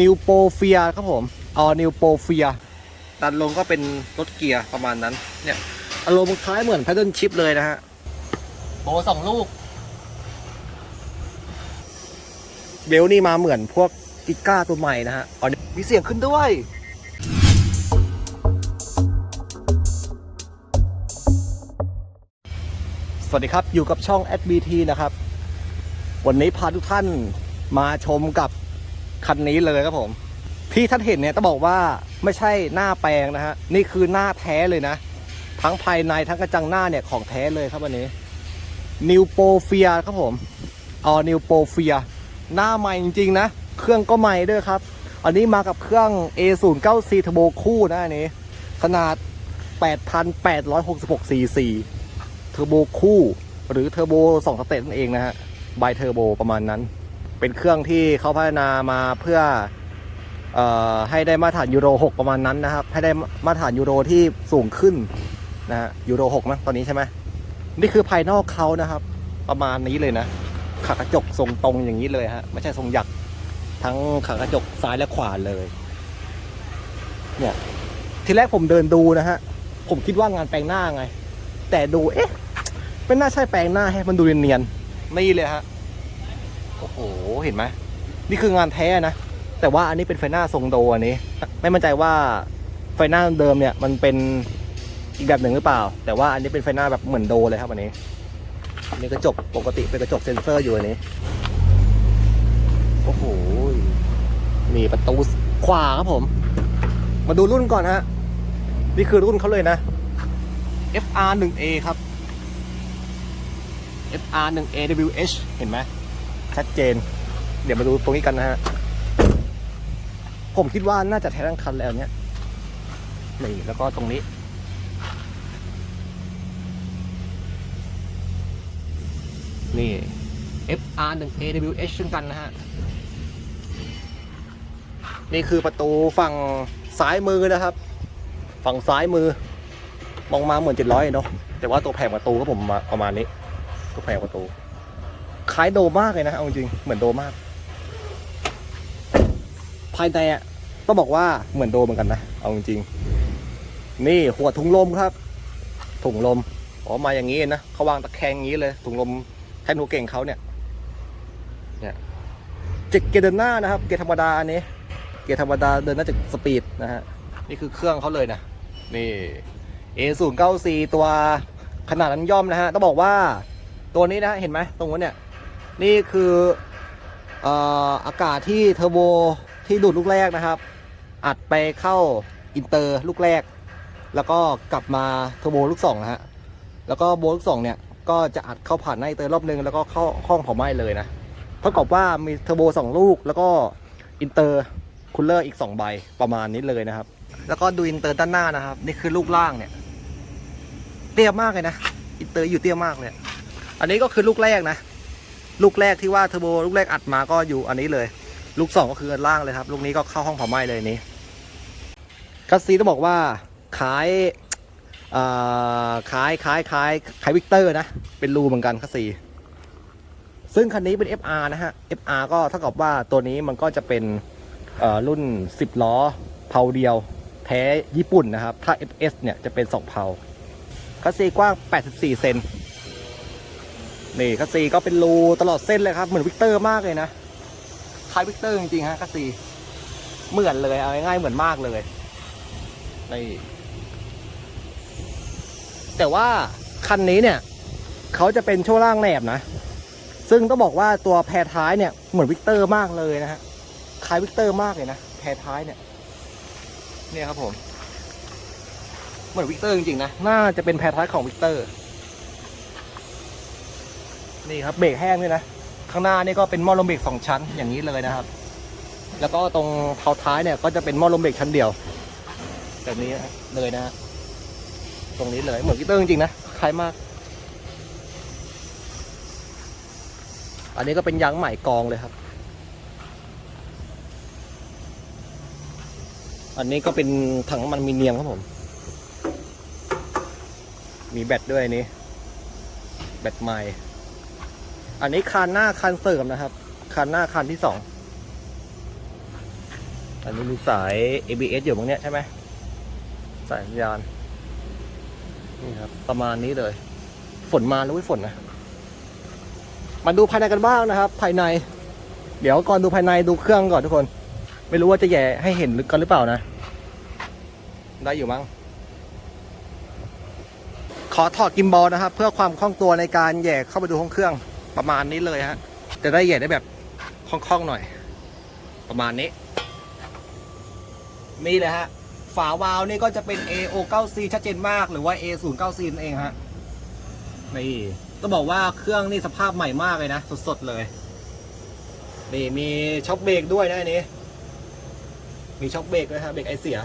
นิวโปเฟียครับผมออนิวโปเฟียดันลงก็เป็นรถเกียร์ประมาณนั้น เนี่ยอารมณ์คล้ายเหมือน p พ d เดิลชิพเลยนะฮะโบสองลูก เบลนี่มาเหมือนพวกกิก้าตัวใหม่นะฮะอ๋อมีเสียงขึ้นด้วยสวัสดีครับ อยู่กับช่อง SBT นะครับ วันนี้พาทุกท่านมาชมกับ คันนี้เลยครับผม ที่ท่านเห็นเนี่ยต้องบอกว่าไม่ใช่หน้าแปลงนะฮะนี่คือหน้าแท้เลยนะ ทั้งภายในทั้งกระจังหน้าเนี่ยของแท้เลยครับวันนี้นิวโปเฟียครับผมออนิวโปเฟียหน้าใหม่จริงๆนะ เครื่องก็ใหม่ด้วยครับ อันนี้มากับเครื่อง A09C Turbo คู่นะอันนี้ ขนาด 8,866 cc เทอร์โบคู่ หรือเทอร์โบสองสเตจนั่นเองนะฮะไบเทอร์โบประมาณนั้น เป็นเครื่องที่เขาพัฒนามาเพื่อออให้ได้มาตรฐานยูโร 6 ประมาณนั้นนะครับ ให้ได้มาตรฐานยูโรที่สูงขึ้นนะฮะยูโร 6 มั้งตอนนี้ใช่ไหมนี่คือภายนอกเขานะครับ ประมาณนี้เลยนะขากระจกทรงตรงอย่างนี้เลยฮะไม่ใช่ทรงหยักทั้งขากระจกซ้ายและขวาเลยเนี่ยทีแรกผมเดินดูนะฮะผมคิดว่างานแปลงหน้าไง แต่ดูเอ๊ะไม่น่าใช่แปลงหน้าให้มันดูเนียนๆนี่เลยฮะ โอ้โห เห็นไหมนี่คืองานแท้นะ แต่ว่าอันนี้เป็นไฟหน้าทรงโดอันนี้ ไม่มั่นใจว่าไฟหน้าเดิมเนี่ยมันเป็นอีกแบบหนึ่งหรือเปล่า แต่ว่าอันนี้เป็นไฟหน้าแบบเหมือนโดเลยครับอันนี้อันนี้กระจกปกติเป็นกระจกเซ็นเซอร์อยู่อันนี้ โอ้โหมีประตูขวาครับผม มาดูรุ่นก่อนฮะ นี่คือรุ่นเขาเลยนะ FR 1A ครับ FR 1A WH เห็นไหม ชัดเจน เดี๋ยวมาดูตรงนี้กันนะฮะ ผมคิดว่าน่าจะแท้ทั้งคันแล้วเนี้ยนี่แล้วก็ตรงนี้ นี่ FR 1A WH เช่นกันนะฮะ นี่คือประตูฝั่งซ้ายมือนะครับ ฝั่งซ้ายมือ มองมาเหมือนเจ็ดร้อยเนาะแต่ว่าตัวแผงประตูก็ผมประมาณนี้ ตัวแผงประตู คล้ายโดมากเลยนะเอาจริงเหมือนโดมาก ภายในอะต้องบอกว่าเหมือนโดเหมือนกันนะเอาจริงนี่หัวถุงลมครับถุงลมอ๋อมาอย่างนี้นะเขาวางตะแคงอย่างนี้เลยถุงลมแทนหัวเก่งเขาเนี่ยเนี่ยจ็ดเกียร์เดินหน้านะครับ เกียร์ธรรมดาอันนี้เกียร์ธรรมดาเดินหน้าจากสปีดนะฮะนี่คือเครื่องเขาเลยนะนี่ A094 ตัวขนาดนั้นย่อมนะฮะต้องบอกว่าตัวนี้นะเห็นไหมตรงนู้นเนี่ย นี่คืออากาศที่เทอร์โบที่ดูดลูกแรกนะครับ อัดไปเข้าอินเตอร์ลูกแรก แล้วก็กลับมาเทอร์โบลูกสองนะฮะแล้วก็โบลูกสองเนี่ยก็จะอัดเข้าผ่านในอินเตอร์รอบนึงแล้วก็เข้าห้องเผาไหม้เลยนะเท่ากับว่ามีเทอร์โบสองลูก แล้วก็อินเตอร์คูลเลอร์อีกสองใบประมาณนี้เลยนะครับ แล้วก็ดูอินเตอร์ด้านหน้านะครับ นี่คือลูกล่างเนี่ย เตี้ยมากเลยนะอินเตอร์อยู่เตี้ยมากเลย อันนี้ก็คือลูกแรกนะ ลูกแรกที่ว่าเทอร์โบลูกแรกอัดมาก็อยู่อันนี้เลย ลูกสองก็คืออันล่างเลยครับ ลูกนี้ก็เข้าห้องเผาไหม้เลยนี้คัสซีต้องบอกว่าขายอ่อขายขายขายขายวิกเตอร์นะ เป็นรูเหมือนกันคัสซีซึ่งคันนี้เป็น FR นะฮะ FR ก็เท่ากับว่าตัวนี้มันก็จะเป็นเอ่อรุ่น 10 ล้อเพาเดียว แท้ญี่ปุ่นนะครับ ถ้า FS เนี่ยจะเป็น 2เพาคัสซีกว้าง 84 เซน นี่คัสซีก็เป็นรูตลอดเส้นเลยครับ เหมือนวิกเตอร์มากเลยนะคล้ายวิกเตอร์จริงๆฮะคัสซีเหมือนเลยเอาง่ายๆเหมือนมากเลยนี่แต่ว่าคันนี้เนี่ยเขาจะเป็นช่วงล่างแหนบนะ ซึ่งต้องบอกว่าตัวแพรท้ายเนี่ยเหมือนวิกเตอร์มากเลยนะฮะคล้ายวิกเตอร์มากเลยนะแพรท้ายเนี่ย เนี่ยครับผม เหมือนวิกเตอร์จริงๆนะน่าจะเป็นแพรท้ายของวิกเตอร์ นี่ครับเบรกแห้งด้วยนะ ข้างหน้านี่ก็เป็นหม้อลมเบรกสองชั้นอย่างนี้เลยนะครับ แล้วก็ตรงเท้าท้ายเนี่ยก็จะเป็นหม้อลมเบรกชั้นเดียวแบบนี้เลยนะ ตรงนี้เลยเหมือนวิกเตอร์จริงๆนะคล้ายมาก อันนี้ก็เป็นยางใหม่กองเลยครับ อันนี้ก็เป็นถังน้ำมันมีเนียมครับผม มีแบตด้วยนนี้ แบตใหม่ อันนี้คันหน้าคันเสริมนะครับ คันหน้าคันที่สอง อันนี้มีสาย ABS อยู่ตรงเนี้ยใช่ไหม สายสัญญาณ นี่ครับ ประมาณนี้เลย ฝนมาแล้วเว้ยฝนนะ มาดูภายในกันบ้างนะครับ ภายใน เดี๋ยวก่อนดูภายในดูเครื่องก่อนทุกคน ไม่รู้ว่าจะแย่ให้เห็นลึกกันหรือเปล่านะ ได้อยู่มั้งขอถอดกิมบอลนะครับ เพื่อความคล่องตัวในการแย่เข้าไปดูห้องเครื่อง ประมาณนี้เลยฮะจะได้แหย่ได้แบบคล่องๆหน่อย ประมาณนี้นี่เลยฮะฝาวาล์วนี่ก็จะเป็น AO9C ชัดเจนมากหรือว่า A09C นั่นเองฮะนี่ต้องบอกว่าเครื่องนี่สภาพใหม่มากเลยนะ สดๆเลย นี่มีช็อคเบรกด้วยนะอันนี้ มีช็อคเบรกด้วยฮะเบรกไอเสีย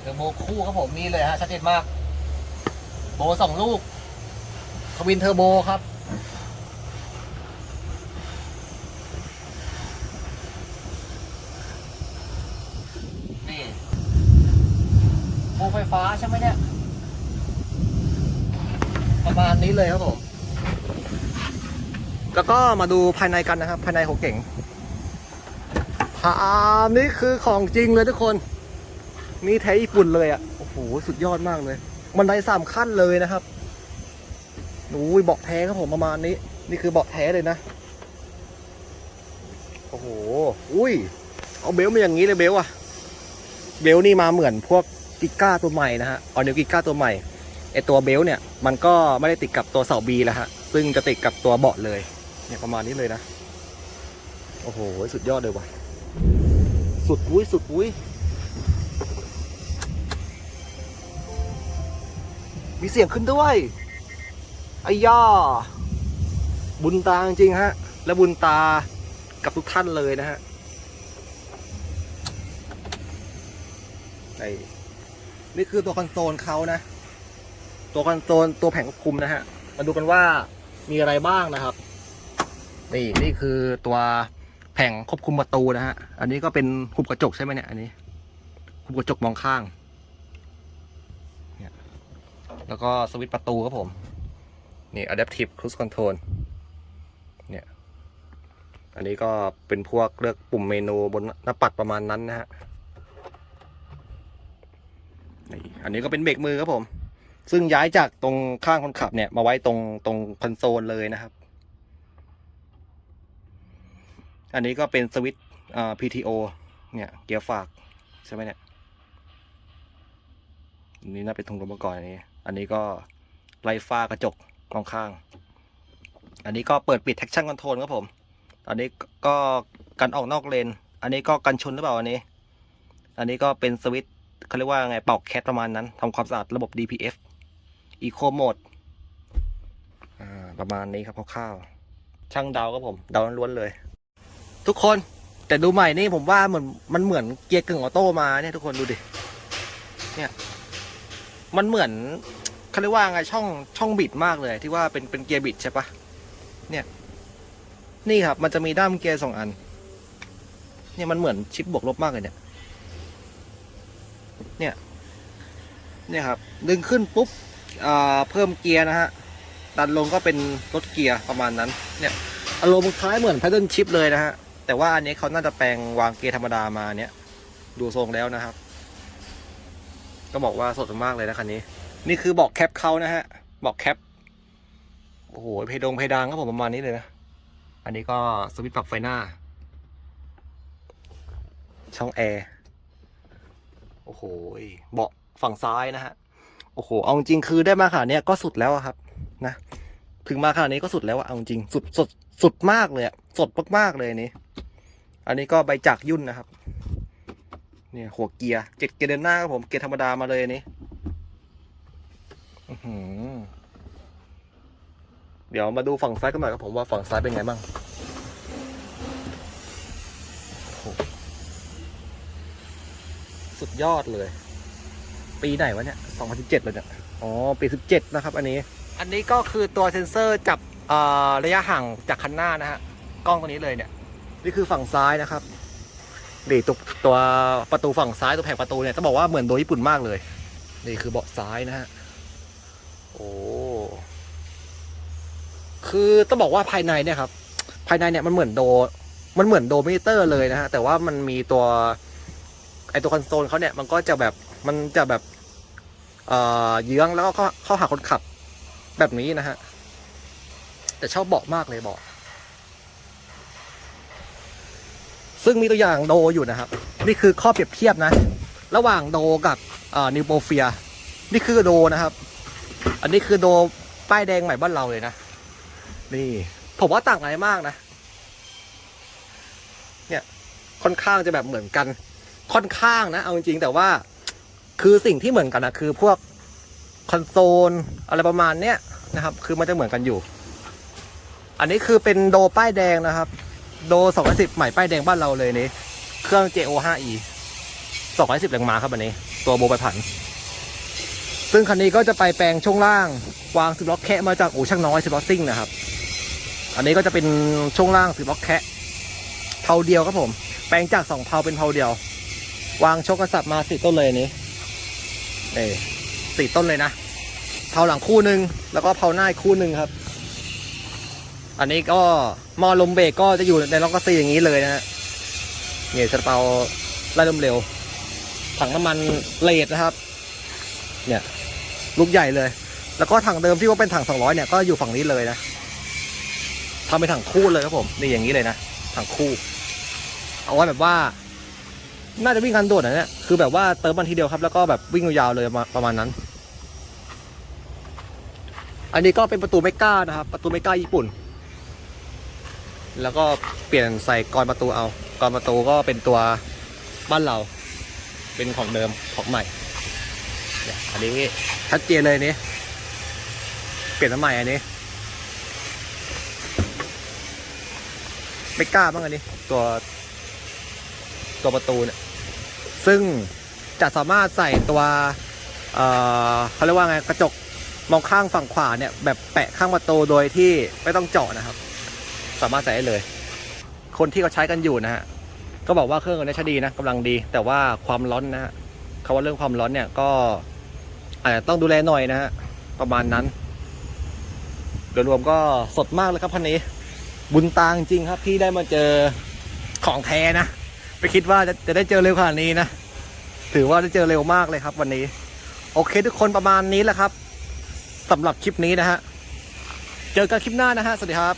เทอร์ โบคู่ครับผมนี่เลยฮะชัดเจนมาก โบสองลูกทวินเทอร์โบครับนี่โบไฟฟ้าใช่ไหมเนี่ย ประมาณนี้เลยครับผม แล้วก็มาดูภายในกันนะครับ ภายในของเก่งพามนี่คือของจริงเลยทุกคน นี่แท้ญี่ปุ่นเลยอะ โอ้โห สุดยอดมากเลยบันไดสามขั้นเลยนะครับโอ้ยเบาะแท้ครับผมประมาณนี้ นี่คือเบาะแท้เลยนะ โอ้โห อุ้ย เอาเบลมาอย่างนี้เลยเบลต์อะเบลนี่มาเหมือนพวกกิก้าตัวใหม่นะฮะเอาเนวกิก้าตัวใหม่ ไอตัวเบลเนี่ย มันก็ไม่ได้ติดกับตัวเสาบีแล้วฮะ ซึ่งจะติดกับตัวเบาะเลย เนี่ยประมาณนี้เลยนะ โอ้โห สุดยอดเลยว่ะ สุดอุ้ยสุดอุ้ย มีเสียงขึ้นด้วยไอ้ย่าบุญตาจริงฮะ และบุญตากับทุกท่านเลยนะฮะไอ้นี่คือตัวคอนโซลเขานะ ตัวคอนโซลตัวแผงควบคุมนะฮะ มาดูกันว่ามีอะไรบ้างนะครับ นี่นี่คือตัวแผงควบคุมประตูนะฮะ อันนี้ก็เป็นหุบกระจกใช่ไหมเนี่ย อันนี้หุบกระจกมองข้าง แล้วก็สวิตช์ประตูครับผม นี่ adaptive cruise control เนี่ย อันนี้ก็เป็นพวกเลือกปุ่มเมนูบนหน้าปัดประมาณนั้นนะฮะนี่อันนี้ก็เป็นเบรกมือครับผม ซึ่งย้ายจากตรงข้างคนขับเนี่ย มาไว้ตรงตรงคอนโซลเลยนะครับ อันนี้ก็เป็นสวิตช์ PTO เนี่ยเกียร์ฝากใช่ไหมเนี่ยนนี้น่าเป็นทุงลมมาก่อนอันนี้ อันนี้ก็ไล่ฟ้ากระจกมองข้าง อันนี้ก็เปิดปิด traction control ครับผม อันนี้ก็กันออกนอกเลน อันนี้ก็กันชนหรือเปล่าอันนี้ อันนี้ก็เป็นสวิตช์เขาเรียกว่าไงเป่าแคทประมาณนั้นทำความสะอาดระบบ DPF Eco Mode อ่าประมาณนี้ครับคร่าวๆช่างเดาครับผมเดาล้วนเลย ทุกคนแต่ดูใหม่นี่ผมว่าเหมือนมันเหมือนเกียร์กึ่งออโต้มาเนี่ยทุกคนดูดิเนี่ย มันเหมือนเขาเรียกว่าไงช่องช่องบิดมากเลย ที่ว่าเป็นเป็นเกียร์บิดใช่ปะเนี่ย นี่ครับ มันจะมีด้ามเกียร์สองอัน เนี่ยมันเหมือนชิปบวกลบมากเลยเนี่ย เนี่ย เนี่ยครับ ดึงขึ้นปุ๊บอ่าเพิ่มเกียร์นะฮะ ดันลงก็เป็นลดเกียร์ประมาณนั้น เนี่ยอารมณ์คล้ายเหมือน paddle shift เลยนะฮะ แต่ว่าอันนี้เขาน่าจะแปลงวางเกียร์ธรรมดามาเนี่ย ดูทรงแล้วนะครับ ก็บอกว่าสดมากเลยนะคันนี้ นี่คือเบอกแคปเขานะฮะเบอกแคป โอ้โหเพดงเพดานก็ผมประมาณนี้เลยนะ อันนี้ก็สวิตช์ปรับไฟหน้า ช่องแอร์ โอ้โหเบาะฝั่งซ้ายนะฮะ โอ้โห เอาจริงคือได้มาขนาดเนี้ยก็สุดแล้วครับ นะ ถึงมาขนาดนี้ก็สุดแล้วอะเอาจริง สุด สุด สุดมากเลยอะสดมากๆเลยนนี้ อันนี้ก็ใบจากยุ่นนะครับ เนี่ยหัวเกียร์เจ็ดเกียร์เดินหน้าครับผมเกียร์ธรรมดามาเลยนี้เดี๋ยวมาดูฝั่งซ้ายกันหน่อยครับผมว่าฝั่งซ้ายเป็นไงบ้างสุดยอดเลย ปีไหนวะเนี่ย2017เจ็ดเลยเนี่ย อ๋อ ปี17นะครับ อันนี้ อันนี้ก็คือตัวเซ็นเซอร์จับระยะห่างจากคันหน้านะฮะ กล้องตัวนี้เลยเนี่ย นี่คือฝั่งซ้ายนะครับ นี่ตัวตัวประตูฝั่งซ้ายตัวแผงประตูเนี่ยต้องบอกว่าเหมือนโดญี่ปุ่นมากเลย นี่คือเบาะซ้ายนะฮะโอ้คือต้องบอกว่าภายในเนี่ยครับ ภายในเนี่ยมันเหมือนโด มันเหมือนโดมิเตอร์เลยนะฮะแต่ว่ามันมีตัวไอตัวคอนโซลเขาเนี่ยมันก็จะแบบมันจะแบบเอ่อเยื้องแล้วก็เข้าเข้าหาคนขับแบบนี้นะฮะแต่ชอบเบาะมากเลยเบาะ ซึ่งมีตัวอย่างโดอยู่นะครับ นี่คือข้อเปรียบเทียบนะ ระหว่างโดกับนิวโปเฟีย นี่คือโดนะครับ อันนี้คือโดป้ายแดงใหม่บ้านเราเลยนะ นี่ ผมว่าต่างกันไม่มากนะ เนี่ย ค่อนข้างจะแบบเหมือนกัน ค่อนข้างนะ เอาจริงๆแต่ว่า คือสิ่งที่เหมือนกันนะคือพวกคอนโซลอะไรประมาณเนี้ยนะครับ คือมันจะเหมือนกันอยู่ อันนี้คือเป็นโดป้ายแดงนะครับ โด210 ใหม่ป้ายแดงบ้านเราเลยนี่เครื่อง JO 5E 210แรงม้าครับอันนี้ ตัวโบไปผัน ซึ่งคันนี้ก็จะไปแปลงช่วงล่าง วางสิบล็อกแคะมาจากอู่ช่างน้อยสิบล็อกซิ่งนะครับ อันนี้ก็จะเป็นช่วงล่างสิบล็อกแคะเผาเดียวครับผม แปลงจากสองเผาเป็นเผาเดียว วางชกกระสับมาสี่ต้นเลยอันนี้นี่สี่ต้นเลยนะเผาหลังคู่หนึ่งแล้วก็เผาหน้าคู่หนึ่งครับ อันนี้ก็หมอลมเบรกก็จะอยู่ในล็อกกระซีอย่างนี้เลยนะฮะเนี่ยสเปาไล่ลมเร็ว ถังน้ำมันเลดนะครับ เนี่ยลูกใหญ่เลย แล้วก็ถังเดิมที่ว่าเป็นถัง 200 เนี่ยก็อยู่ฝั่งนี้เลยนะทำเป็นถังคู่เลยครับผมนี่อย่างนี้เลยนะถังคู่ เอาไว้แบบว่า น่าจะวิ่งกันโดดนะเนี่ยคือแบบว่าเติมมันทีเดียวครับ แล้วก็แบบวิ่งยาวๆเลยประมาณนั้น อันนี้ก็เป็นประตูไม่กล้านะครับ ประตูไม่กล้าญี่ปุ่น แล้วก็เปลี่ยนใส่กรอนประตูเอากรอนประตูก็เป็นตัวบ้านเรา เป็นของเดิมของใหม่เนี่ยอันนี้ชัดเจนเลยนี่เปลี่ยนน้ำใหม่อันนี้ ไม่กล้าบ้างอันนี้ ตัวตัวประตูเนี่ยซึ่งจะสามารถใส่ตัวเอ่อเขาเรียกว่าไงกระจกมองข้างฝั่งขวาเนี่ยแบบแปะข้างประตูโดยที่ไม่ต้องเจาะนะครับ สามารถใส่ได้เลย คนที่เขาใช้กันอยู่นะฮะก็บอกว่าเครื่องอันนี้ใช้ดีนะกำลังดี แต่ว่าความร้อนนะฮะคาว่าเรื่องความร้อนเนี่ยก็อาจจะต้องดูแลหน่อยนะฮะประมาณนั้นโดยรวมก็สดมากเลยครับคันนี้ บุญตาจริงครับที่ได้มาเจอของแท้นะไม่คิดว่าจะจะได้เจอเร็วขนาดนี้นะถือว่าได้เจอเร็วมากเลยครับ วันนี้ โอเคทุกคนประมาณนี้แหละครับสำหรับคลิปนี้นะฮะ เจอกันคลิปหน้านะฮะ สวัสดีครับ